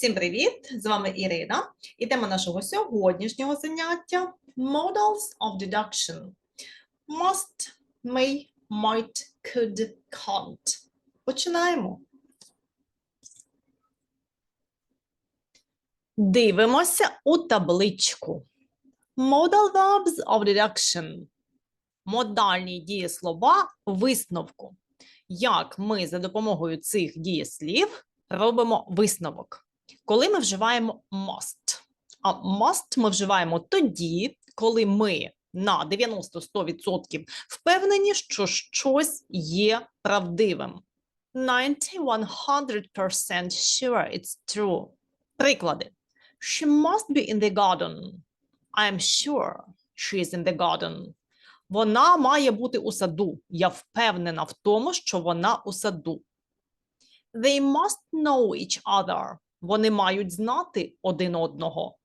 Всім привіт! З вами Ірина. І тема нашого сьогоднішнього заняття Models of Deduction. Must, may, might, could, can't. Починаємо. Дивимося у табличку. Modal verbs of deduction. Модальні дієслова висновку. Як ми за допомогою цих дієслів робимо висновок? Коли ми вживаємо must. А must ми вживаємо тоді, коли ми на 90-100% впевнені, що щось є правдивим. 90-100% sure it's true. Приклади. She must be in the garden. I'm sure she is in the garden. Вона має бути у саду. Я впевнена в тому, що вона у саду. They must know each other. Вони мають знати один одного.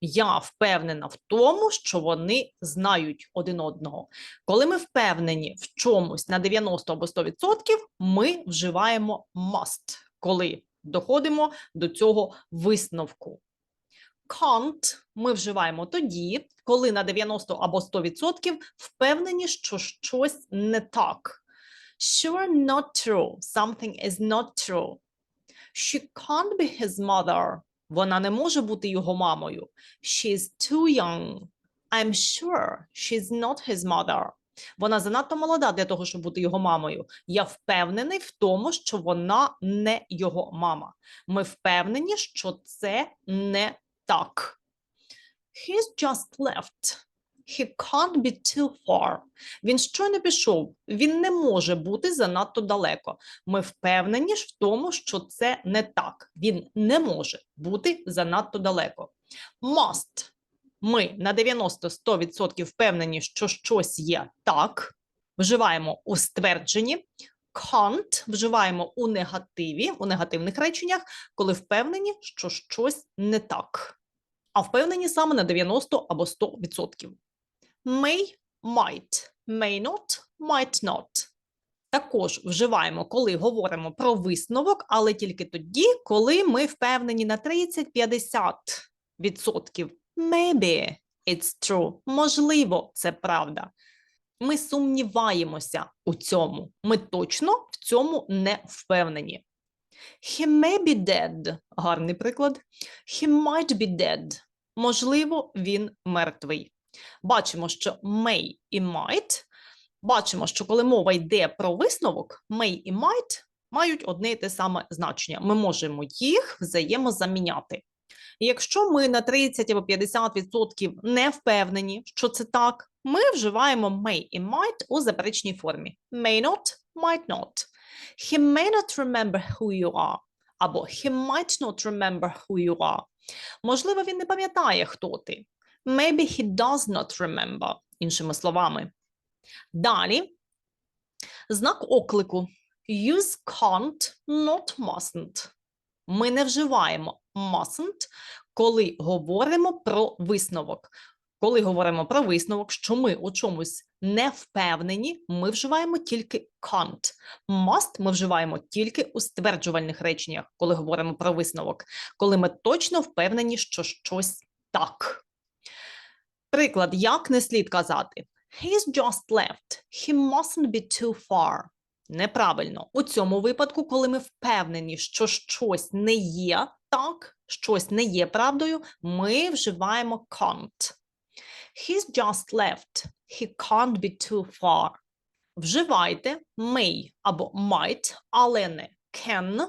Я впевнена в тому, що вони знають один одного. Коли ми впевнені в чомусь на 90 або 100%, ми вживаємо must, коли доходимо до цього висновку. Can't ми вживаємо тоді, коли на 90 або 100% впевнені, що щось не так. Sure, not true. Something is not true. She can't be his mother. Вона не може бути його мамою. She's too young. I'm sure she's not his mother. Вона занадто молода для того, щоб бути його мамою. Я впевнений в тому, що вона не його мама. Ми впевнені, що це не так. He's just left. He can't be too far. Він щойно пішов. Він не може бути занадто далеко. Ми впевнені ж в тому, що це не так. Він не може бути занадто далеко. Must. Ми на 90-100% впевнені, що щось є так. Вживаємо у ствердженні. Can't вживаємо у негативі, у негативних реченнях, коли впевнені, що щось не так. А впевнені саме на 90 або 100%. May, might, may not, might not. Також вживаємо, коли говоримо про висновок, але тільки тоді, коли ми впевнені на 30-50%. Maybe it's true. Можливо, це правда. Ми сумніваємося у цьому. Ми точно в цьому не впевнені. He may be dead. Гарний приклад. He might be dead. Можливо, він мертвий. Бачимо, що may і might. Бачимо, що коли мова йде про висновок, may і might мають одне і те саме значення. Ми можемо їх взаємозаміняти. Якщо ми на 30 або 50% не впевнені, що це так, ми вживаємо may і might у заперечній формі. May not, might not. He may not remember who you are. Або he might not remember who you are. Можливо, він не пам'ятає, хто ти. Maybe he does not remember, іншими словами. Далі знак оклику. Use can't, not mustn't. Ми не вживаємо mustn't, коли говоримо про висновок. Коли говоримо про висновок, що ми у чомусь не впевнені, ми вживаємо тільки can't. Must ми вживаємо тільки у стверджувальних реченнях, коли говоримо про висновок, коли ми точно впевнені, що щось так. Приклад, як не слід казати. He's just left. He mustn't be too far. Неправильно. У цьому випадку, коли ми впевнені, що щось не є так, щось не є правдою, ми вживаємо can't. He's just left. He can't be too far. Вживайте may або might, але не can,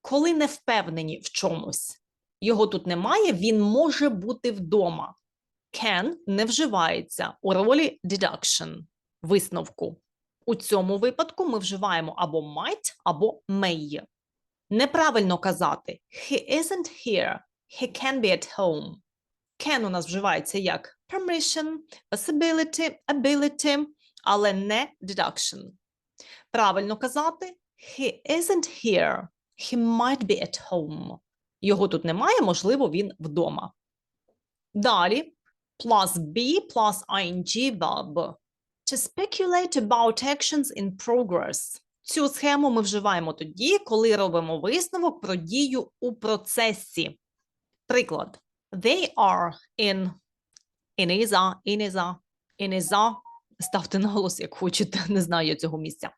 коли не впевнені в чомусь. Його тут немає, він може бути вдома. Can не вживається у ролі deduction, висновку. У цьому випадку ми вживаємо або might, або may. Неправильно казати he isn't here, he can be at home. Can у нас вживається як permission, possibility, ability, але не deduction. Правильно казати he isn't here, he might be at home. Його тут немає, можливо, він вдома. Далі plus be plus ing verb. To speculate about actions in progress. Цю схему ми вживаємо тоді, коли робимо висновок про дію у процесі. Приклад. They are in Іниза, Іниза, Іниза. Ставте наголос, як хочете, не знаю я цього місця.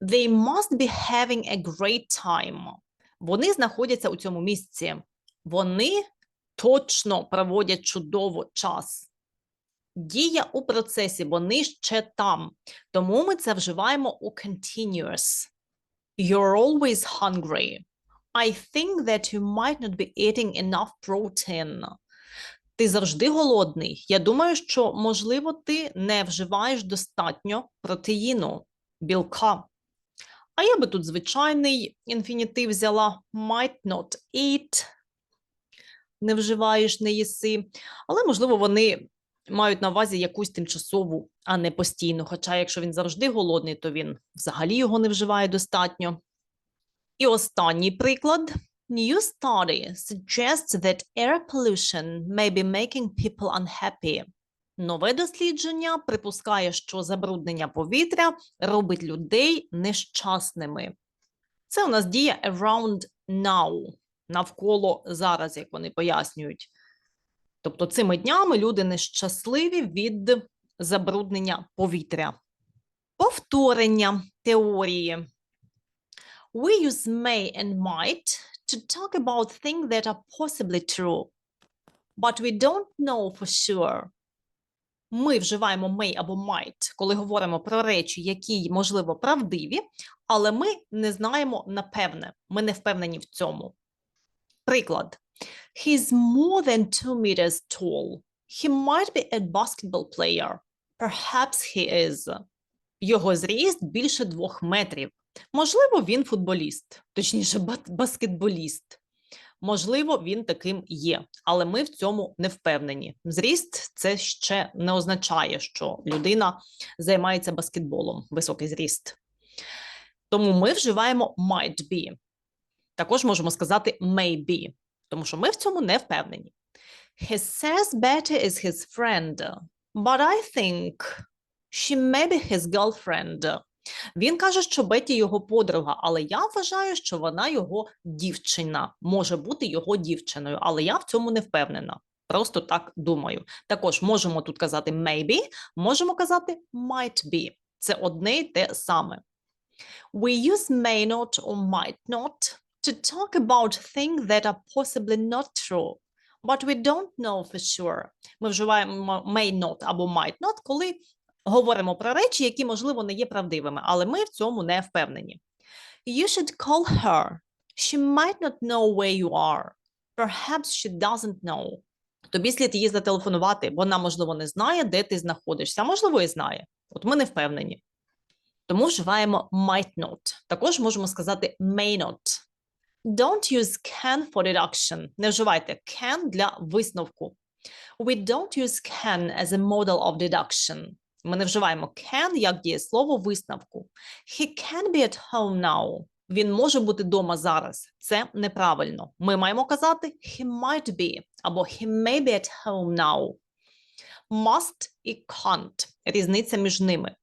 They must be having a great time. Вони знаходяться у цьому місці. Вони точно проводять чудово час. Дія у процесі, вони ще там. Тому ми це вживаємо у continuous. You're always hungry. I think that you might not be eating enough protein. Ти завжди голодний. Я думаю, що, можливо, ти не вживаєш достатньо протеїну, білка. А я би тут звичайний інфінітив взяла might not eat. Не вживаєш, не їси. Але, можливо, вони мають на увазі якусь тимчасову, а не постійну. Хоча, якщо він завжди голодний, то він взагалі його не вживає достатньо. І останній приклад. New study suggests that air pollution may be making people unhappy. Нове дослідження припускає, що забруднення повітря робить людей нещасними. Це у нас діє around now, навколо зараз, як вони пояснюють. Тобто цими днями люди нещасливі від забруднення повітря. Повторення теорії. We use may and might to talk about things that are possibly true, but we don't know for sure. Ми вживаємо may або might, коли говоримо про речі, які, можливо, правдиві, але ми не знаємо напевне, ми не впевнені в цьому. Приклад. He's more than two meters tall. He might be a basketball player. Perhaps he is. Його зріст більше двох метрів. Можливо, він футболіст, точніше, баскетболіст. Можливо, він таким є, але ми в цьому не впевнені. Зріст це ще не означає, що людина займається баскетболом, високий зріст. Тому ми вживаємо might be. Також можемо сказати may be, тому що ми в цьому не впевнені. He says Betty is his friend, but I think she may be his girlfriend. Він каже, що Беті його подруга, але я вважаю, що вона його дівчина, може бути його дівчиною, але я в цьому не впевнена. Просто так думаю. Також можемо тут казати maybe, можемо казати might be. Це одне й те саме. We use may not or might not to talk about things that are possibly not true, but we don't know for sure. Ми вживаємо may not або might not, коли говоримо про речі, які, можливо, не є правдивими, але ми в цьому не впевнені. You should call her. She might not know where you are. Perhaps she doesn't know. Тобі слід їй зателефонувати, вона, можливо, не знає, де ти знаходишся, а можливо, і знає. От ми не впевнені. Тому вживаємо might not. Також можемо сказати may not. Don't use can for deduction. Не вживайте can для висновку. We don't use can as a model of deduction. Ми не вживаємо can як дієслово висновку. He can be at home now. Він може бути вдома зараз. Це неправильно. Ми маємо казати he might be або he may be at home now. Must і can't. Різниця між ними.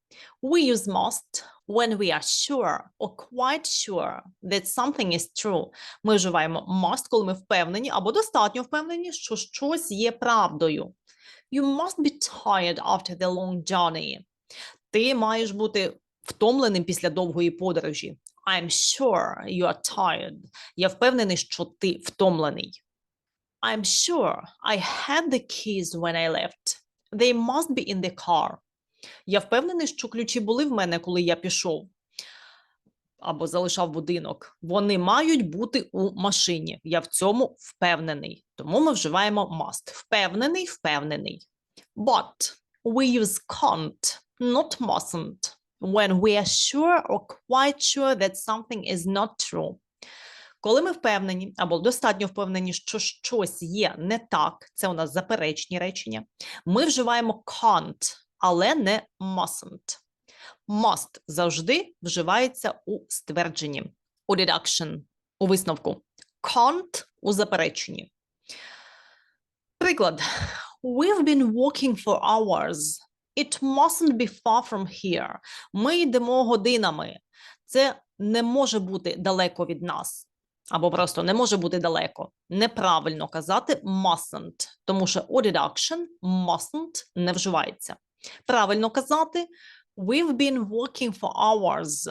We use must when we are sure or quite sure that something is true. Ми вживаємо must, коли ми впевнені або достатньо впевнені, що щось є правдою. You must be tired after the long journey. Ти маєш бути втомленим після довгої подорожі. I'm sure you are tired. Я впевнений, що ти втомлений. I'm sure I had the keys when I left. They must be in the car. Я впевнений, що ключі були в мене, коли я пішов або залишав будинок. Вони мають бути у машині. Я в цьому впевнений. Тому ми вживаємо must. Впевнений, впевнений. But we use can't, not mustn't, when we are sure or quite sure that something is not true. Коли ми впевнені або достатньо впевнені, що щось є не так, це у нас заперечні речення, ми вживаємо can't, але не mustn't. Must завжди вживається у ствердженні, у deduction, у висновку. Can't у запереченні. Приклад. We've been walking for hours. It mustn't be far from here. Ми йдемо годинами. це не може бути далеко від нас. Або просто не може бути далеко. Неправильно казати mustn't, тому що у deduction mustn't не вживається. Правильно казати We've been walking for hours.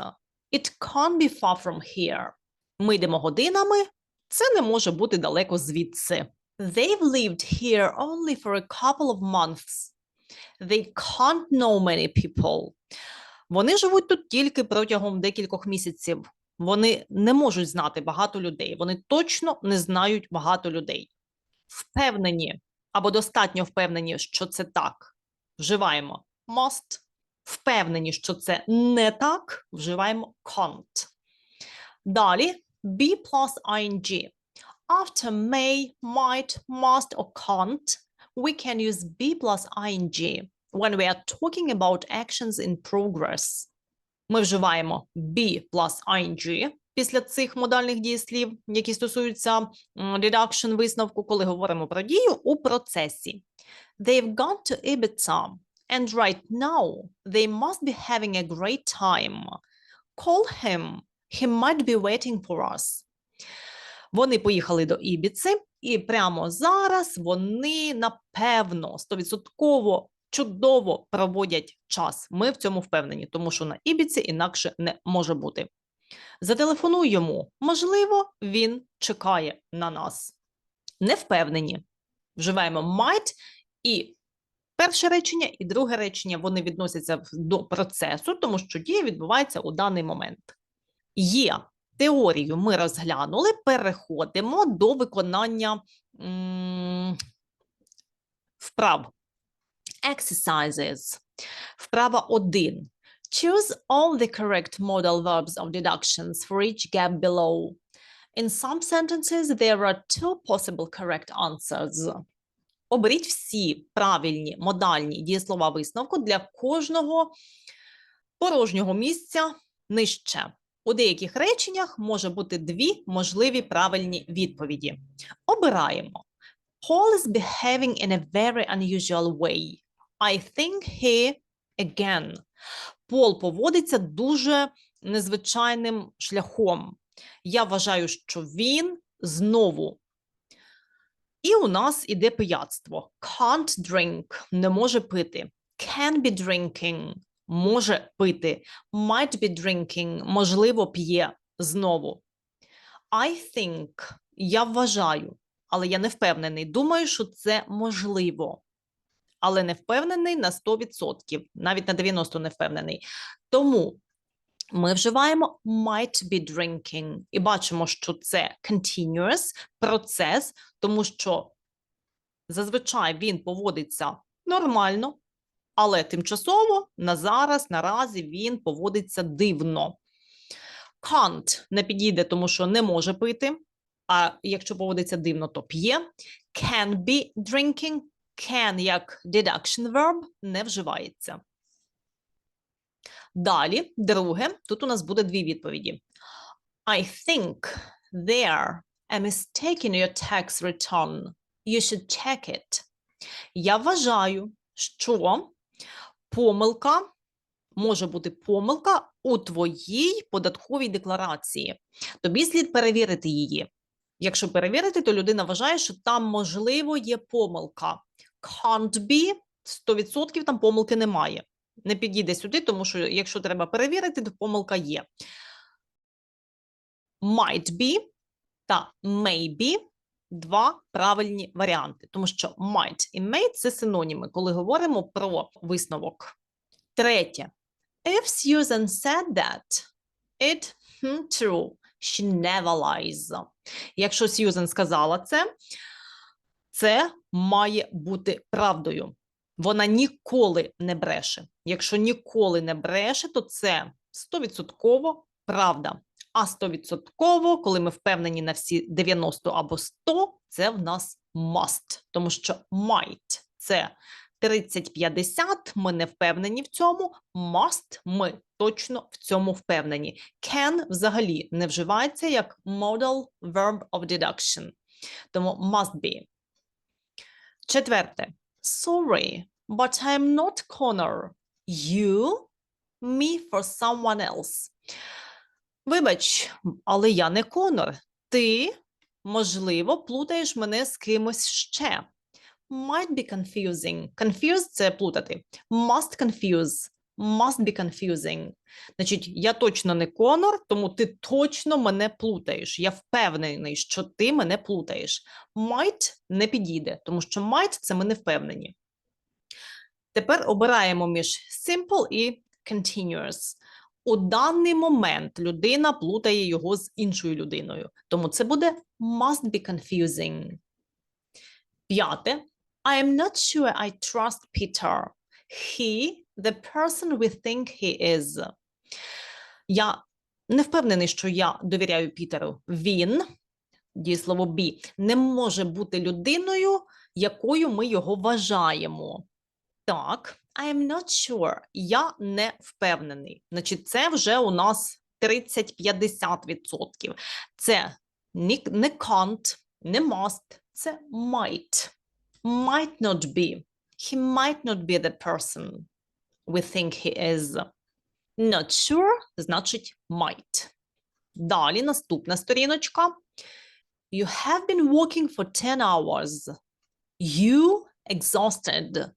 It can't be far from here. Ми йдемо годинами. Це не може бути далеко звідси. They've lived here only for a couple of months. They can't know many people. Вони живуть тут тільки протягом декількох місяців. Вони не можуть знати багато людей. Вони точно не знають багато людей. Впевнені або достатньо впевнені, що це так. Вживаємо must. Впевнені, що це не так. Вживаємо can't. Далі be plus ing. After may, might, must or can't, we can use be plus ing when we are talking about actions in progress. Ми вживаємо be plus ing після цих модальних дієслів, які стосуються deduction висновку, коли говоримо про дію у процесі. They've gone to Ibiza, and right now they must be having a great time. Call him. He might be waiting for us. Вони поїхали до Ібіци, і прямо зараз вони напевно стовідсотково чудово проводять час. Ми в цьому впевнені, тому що на Ібіці інакше не може бути. Зателефонуй йому. Можливо, він чекає на нас. Не впевнені. Вживаємо might і перше речення, і друге речення вони відносяться до процесу, тому що дія відбувається у даний момент. Є теорію ми розглянули, переходимо до виконання вправ. Exercises. Вправа 1. Choose all the correct modal verbs of deductions for each gap below. In some sentences, there are two possible correct answers. Оберіть всі правильні модальні дієслова висновку для кожного порожнього місця нижче. У деяких реченнях може бути дві можливі правильні відповіді. Обираємо. Paul is behaving in a very unusual way. I think he again. Пол поводиться дуже незвичайним шляхом. Я вважаю, що він знову. І у нас іде пияцтво. Can't drink – не може пити. Can be drinking – може пити. Might be drinking – можливо, п'є знову. I think – я вважаю, але я не впевнений. Думаю, що це можливо. Але не впевнений на 100%, навіть на 90% не впевнений. Тому ми вживаємо might be drinking і бачимо, що це continuous процес, тому що зазвичай він поводиться нормально, але тимчасово на зараз, наразі він поводиться дивно. Can't не підійде, тому що не може пити. А якщо поводиться дивно, то п'є. Can be drinking. Can як deduction verb не вживається. Далі, друге, тут у нас буде дві відповіді. I think there a mistake in your tax return. You should check it. Я вважаю, що помилка може бути помилка у твоїй податковій декларації. Тобі слід перевірити її. Якщо перевірити, то людина вважає, що там можливо є помилка. Can't be 100% там помилки немає. Не підійде сюди, тому що якщо треба перевірити, то помилка є. Might be та maybe два правильні варіанти, тому що might і may – це синоніми, коли говоримо про висновок. Третє. If Susan said that, it hmm, true. She never lies. Якщо Сьюзен сказала це, це має бути правдою. Вона ніколи не бреше. Якщо ніколи не бреше, то це 100% правда. А 100%, коли ми впевнені на всі 90 або 100, це в нас must. Тому що might – це 30-50, ми не впевнені в цьому. Must – ми точно в цьому впевнені. Can взагалі не вживається як modal verb of deduction. Тому must be. Четверте. Sorry, but I'm not Connor. You? Me for someone else. Вибач, але я не Конор. Ти, можливо, плутаєш мене з кимось ще. Might be confusing. Confuse – це плутати. Must confuse. Must be confusing. Значить, я точно не Конор, тому ти точно мене плутаєш. Я впевнений, що ти мене плутаєш. Might не підійде, тому що might – це ми не впевнені. Тепер обираємо між simple і continuous. У даний момент людина плутає його з іншою людиною, тому це буде must be confusing. П'яте. I am not sure I trust Peter. He the person we think he is. Я не впевнений, що я довіряю Пітеру. Він, дієслово be, не може бути людиною, якою ми його вважаємо. Так, I am not sure. Я не впевнений. Значить, це вже у нас 30-50%. Це не, can't, не must, це might. Might not be. He might not be the person we think he is. Not sure значить might. Далі наступна сторіночка. You have been walking for 10 hours. You exhausted.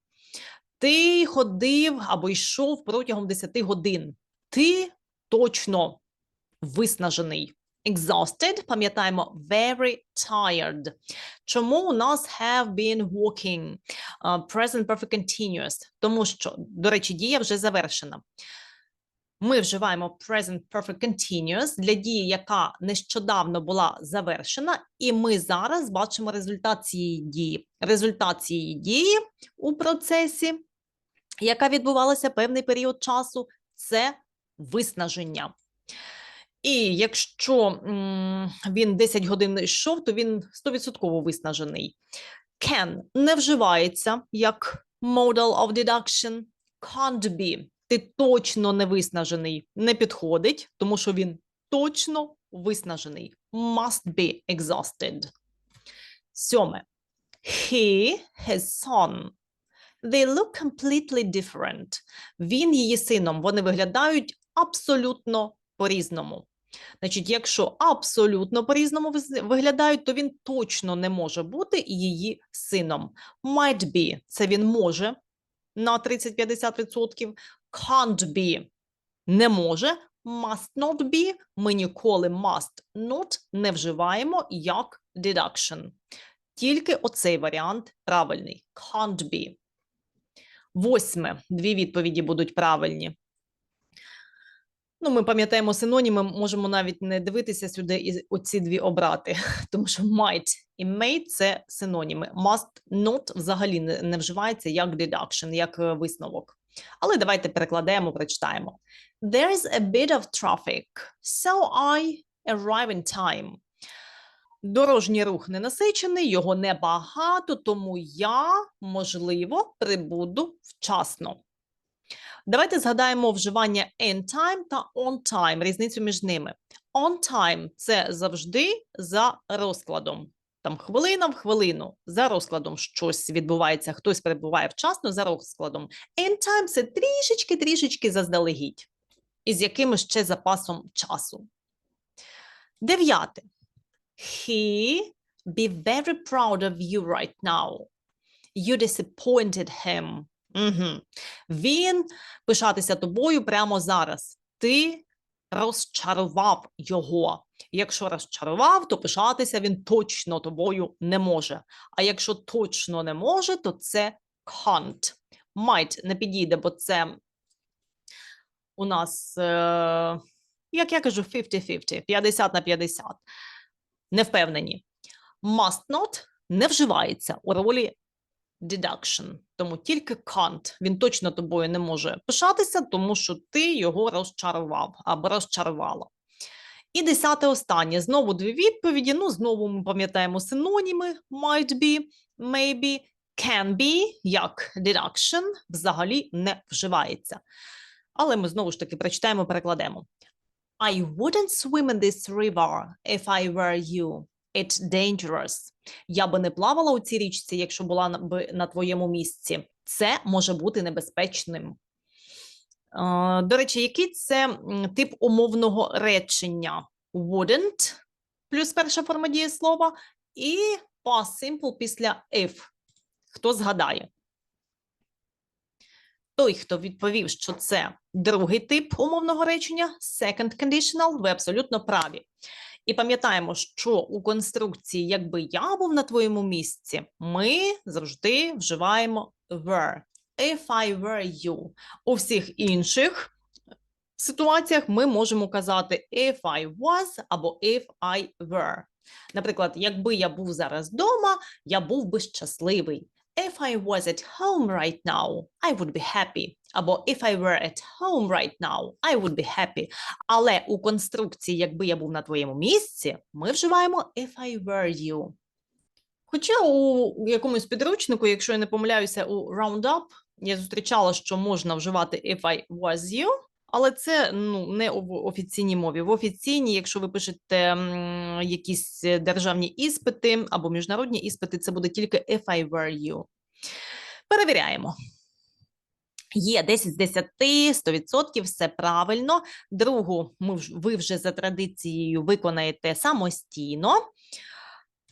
Ти ходив або йшов протягом 10 годин. Ти точно виснажений. Exhausted, пам'ятаємо, very tired. Чому у нас have been walking? Uh, present perfect continuous. Тому що, до речі, дія вже завершена. Ми вживаємо present perfect continuous для дії, яка нещодавно була завершена, і ми зараз бачимо результат цієї дії. Результат цієї дії у процесі, яка відбувалася певний період часу, це виснаження. І якщо він 10 годин йшов, то він 100% виснажений. Can не вживається як modal of deduction. Can't be. Ти точно не виснажений. Не підходить, тому що він точно виснажений. Must be exhausted. Сьоме. He, his son. They look completely different. Він її сином. Вони виглядають абсолютно по-різному. Значить, якщо абсолютно по-різному виглядають, то він точно не може бути її сином. Might be – це він може на 30-50%. Can't be – не може. Must not be – ми ніколи must not не вживаємо як deduction. Тільки оцей варіант правильний. Can't be. Восьме. Дві відповіді будуть правильні. Ну, ми пам'ятаємо синоніми, можемо навіть не дивитися сюди і оці дві обрати, тому що might і may – це синоніми. Must not взагалі не, не вживається як deduction, як е, висновок. Але давайте перекладемо, прочитаємо. There's a bit of traffic, so I arrive in time. Дорожній рух ненасичений, його небагато, тому я, можливо, прибуду вчасно. Давайте згадаємо вживання in time та on time, різницю між ними. On time – це завжди за розкладом. Там хвилина в хвилину за розкладом щось відбувається, хтось прибуває вчасно за розкладом. In time – це трішечки-трішечки заздалегідь, із якимось ще запасом часу. Дев'яте. He be very proud of you right now. You disappointed him. Угу. Він пишатися тобою прямо зараз. Ти розчарував його. Якщо розчарував, то пишатися він точно тобою не може. А якщо точно не може, то це can't. Might не підійде, бо це у нас, е, як я кажу, 50-50, 50 на 50. Не впевнені. Must not не вживається у ролі deduction. Тому тільки can't. Він точно тобою не може пишатися, тому що ти його розчарував або розчарувала. І десяте останнє. Знову дві відповіді. Ну, знову ми пам'ятаємо синоніми might be, maybe, can be, як deduction взагалі не вживається. Але ми знову ж таки прочитаємо, перекладемо. I wouldn't swim in this river if I were you. It's dangerous. Я би не плавала у цій річці, якщо була би на твоєму місці. Це може бути небезпечним. До речі, який це тип умовного речення? Wouldn't плюс перша форма дієслова і past simple після if. Хто згадає? Той, хто відповів, що це другий тип умовного речення, second conditional, ви абсолютно праві. І пам'ятаємо, що у конструкції, якби я був на твоєму місці, ми завжди вживаємо were. If I were you. У всіх інших ситуаціях ми можемо казати if I was або if I were. Наприклад, якби я був зараз вдома, я був би щасливий. If I was at home right now, I would be happy. Або if I were at home right now, I would be happy. Але у конструкції, якби я був на твоєму місці, ми вживаємо if I were you. Хоча у якомусь підручнику, якщо я не помиляюся, у Roundup я зустрічала, що можна вживати if I was you, але це ну, не в офіційній мові. В офіційній, якщо ви пишете якісь державні іспити або міжнародні іспити, це буде тільки if I were you. Перевіряємо. Є 10 з 10, 100%, все правильно. Другу ви вже за традицією виконаєте самостійно.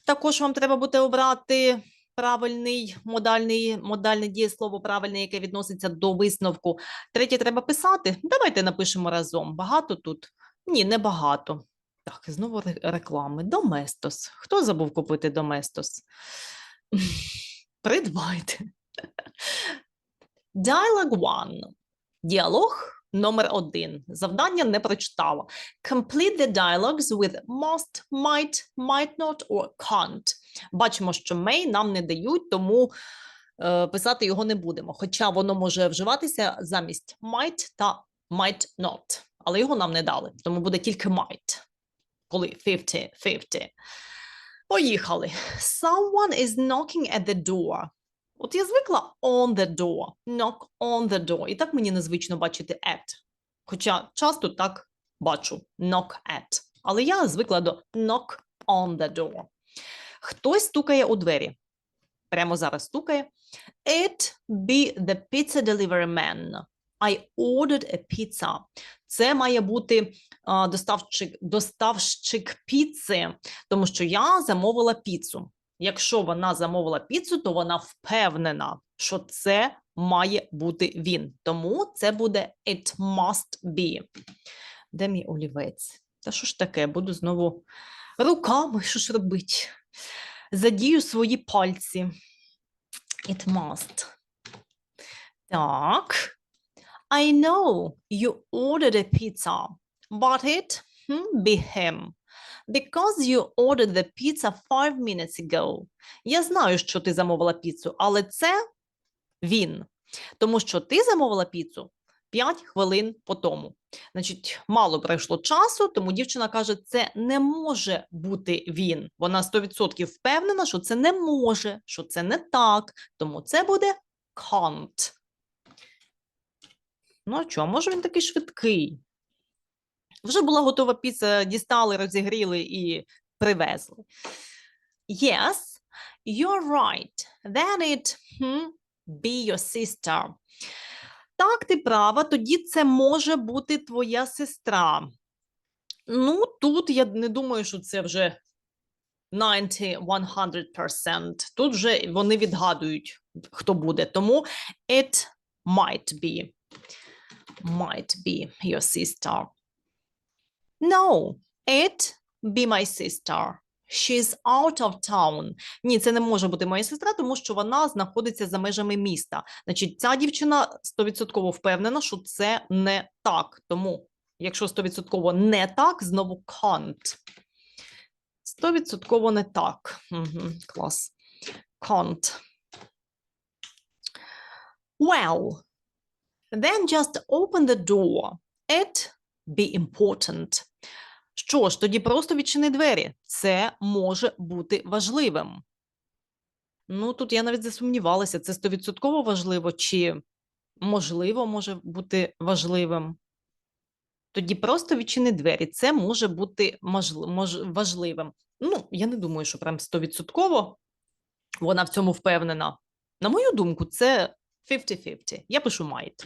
Також вам треба буде обрати правильний модальний, модальне дієслово, правильне, яке відноситься до висновку. Третє треба писати. Давайте напишемо разом. Багато тут? Ні, не багато. Так, знову реклами. Доместос. Хто забув купити Доместос? Придбайте. Dialogue one. Діалог номер один. Завдання не прочитала. Complete the dialogues with must, might, might not or can't. Бачимо, що may нам не дають, тому е, писати його не будемо. Хоча воно може вживатися замість might та might not. Але його нам не дали, тому буде тільки might. Коли 50-50. Поїхали. Someone is knocking at the door. От я звикла on the door, knock on the door. І так мені незвично бачити at. Хоча часто так бачу knock at. Але я звикла до knock on the door. Хтось стукає у двері. Прямо зараз стукає. It be the pizza delivery man. I ordered a pizza. Це має бути доставщик, доставщик піци, тому що я замовила піцу. Якщо вона замовила піцу, то вона впевнена, що це має бути він. Тому це буде it must be. Де мій олівець? Та що ж таке? Буду знову руками, що ж робить? Задію свої пальці. It must. Так. I know you ordered a pizza, but it hmm, be him. Because you ordered the pizza five minutes ago. Я знаю, що ти замовила піцу, але це він. Тому що ти замовила піцу 5 хвилин по тому. Значить, мало пройшло часу, тому дівчина каже, це не може бути він. Вона 100% впевнена, що це не може, що це не так. Тому це буде can't. Ну, а чого, може він такий швидкий? Вже була готова піца, дістали, розігріли і привезли. Yes, you're right. Then it hmm, be your sister. Так, ти права, тоді це може бути твоя сестра. Ну, тут я не думаю, що це вже 90-100%. Тут вже вони відгадують, хто буде. Тому it might be. Might be your sister. No, it be my sister. She's out of town. Ні, це не може бути моя сестра, тому що вона знаходиться за межами міста. Значить, ця дівчина 100% впевнена, що це не так. Тому, якщо 100% не так, знову can't. 100% не так. Угу, клас. Can't. Well, then just open the door. It be important. Що ж, тоді просто відчини двері. Це може бути важливим. Ну, тут я навіть засумнівалася, це стовідсотково важливо, чи можливо може бути важливим. Тоді просто відчини двері. Це може бути важливим. Ну, я не думаю, що прям стовідсотково вона в цьому впевнена. На мою думку, це 50-50. Я пишу might.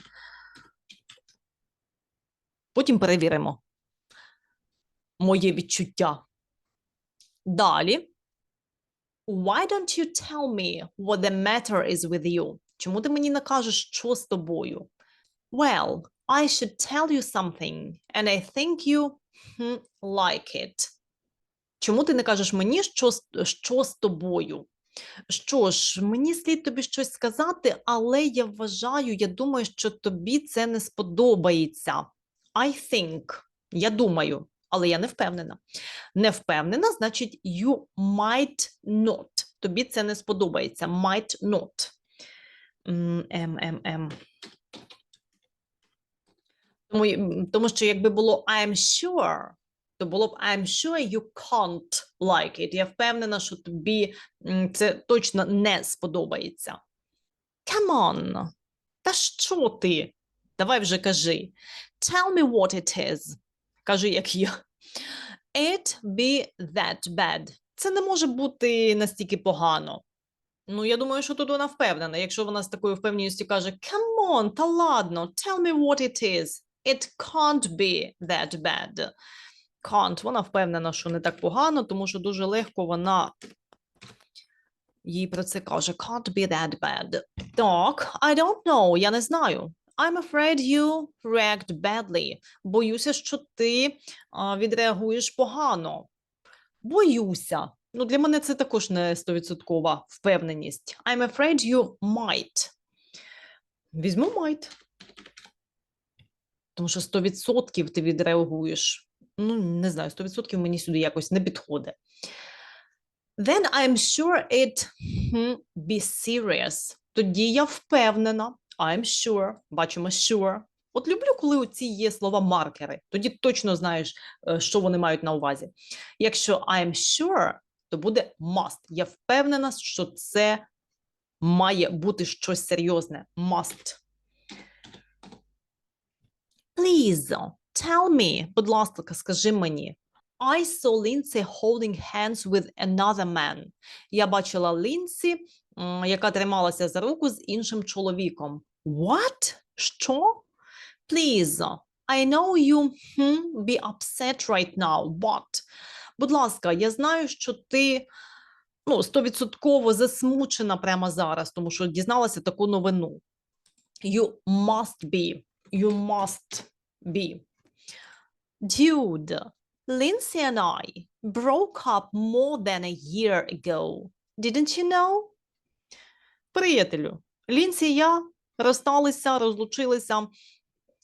Потім перевіримо моє відчуття. Далі. Why don't you tell me what the matter is with you? Чому ти мені не кажеш, що з тобою? Well, I should tell you something, and I think you hmm, like it. Чому ти не кажеш мені, що, що з тобою? Що ж, мені слід тобі щось сказати, але я вважаю, я думаю, що тобі це не сподобається. I think. Я думаю, але я не впевнена. Не впевнена, значить, you might not. Тобі це не сподобається. Might not. М, Ем, ем, ем. Тому, тому що якби було I'm sure, то було б I'm sure you can't like it. Я впевнена, що тобі це точно не сподобається. Come on. Та що ти? Давай вже кажи. Tell me what it is. Кажи, як є. It be that bad. Це не може бути настільки погано. Ну, я думаю, що тут вона впевнена. Якщо вона з такою впевненістю каже: Come on, та ладно, tell me what it is. It can't be that bad. Can't. Вона впевнена, що не так погано, тому що дуже легко вона їй про це каже. Can't be that bad. Так, I don't know, я не знаю. I'm afraid you react badly. Боюся, що ти відреагуєш погано. Боюся. Ну, для мене це також не стовідсоткова впевненість. I'm afraid you might. Візьму might. Тому що 100% ти відреагуєш. Ну, не знаю, 100% мені сюди якось не підходить. Then I'm sure it be serious. Тоді я впевнена. I'm sure. Бачимо sure. От люблю, коли у ці є слова маркери. Тоді точно знаєш, е, що вони мають на увазі. Якщо I'm sure, то буде must. Я впевнена, що це має бути щось серйозне. Must. Please, tell me, будь ласка, скажи мені. I saw Lindsay holding hands with another man. Я бачила Лінсі, яка трималася за руку з іншим чоловіком. What? Що? Please, I know you hmm, be upset right now, but Будь ласка, я знаю, що ти ну, стовідсотково засмучена прямо зараз, тому що дізналася таку новину. You must be. You must be. Dude, Lindsay and I broke up more than a year ago. Didn't you know? Приятелю, Лінсі і я розсталися, розлучилися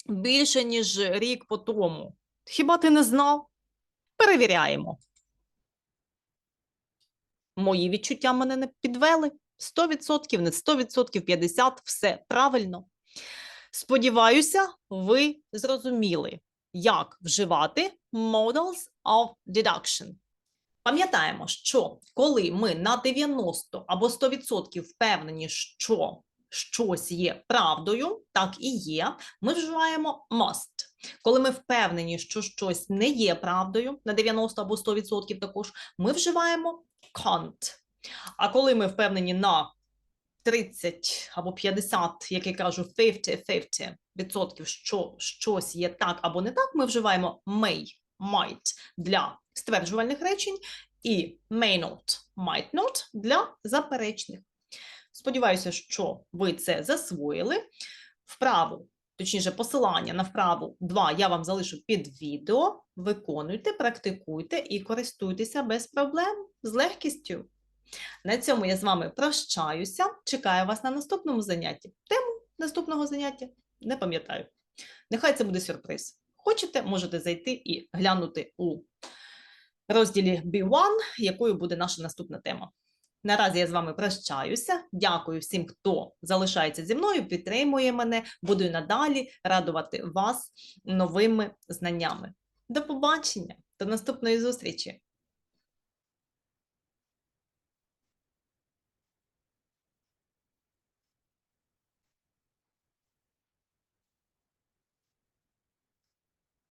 більше, ніж рік по тому. Хіба ти не знав? Перевіряємо. Мої відчуття мене не підвели. 100%, не 100%, 50%, все правильно. Сподіваюся, ви зрозуміли, як вживати models of deduction. Пам'ятаємо, що коли ми на 90 або 100% впевнені, що щось є правдою, так і є, ми вживаємо must. Коли ми впевнені, що щось не є правдою на 90 або 100% також, ми вживаємо can't. А коли ми впевнені на 30 або 50, як я кажу, 50-50 відсотків, що щось є так або не так, ми вживаємо may, might для стверджувальних речень і may not, might not для заперечних. Сподіваюся, що ви це засвоїли. Вправу, точніше, посилання на вправу 2 я вам залишу під відео. Виконуйте, практикуйте і користуйтеся без проблем з легкістю. На цьому я з вами прощаюся. Чекаю вас на наступному занятті. Тему наступного заняття не пам'ятаю. Нехай це буде сюрприз. Хочете, можете зайти і глянути у розділі B1, якою буде наша наступна тема. Наразі я з вами прощаюся. Дякую всім, хто залишається зі мною, підтримує мене. Буду надалі радувати вас новими знаннями. До побачення, до наступної зустрічі!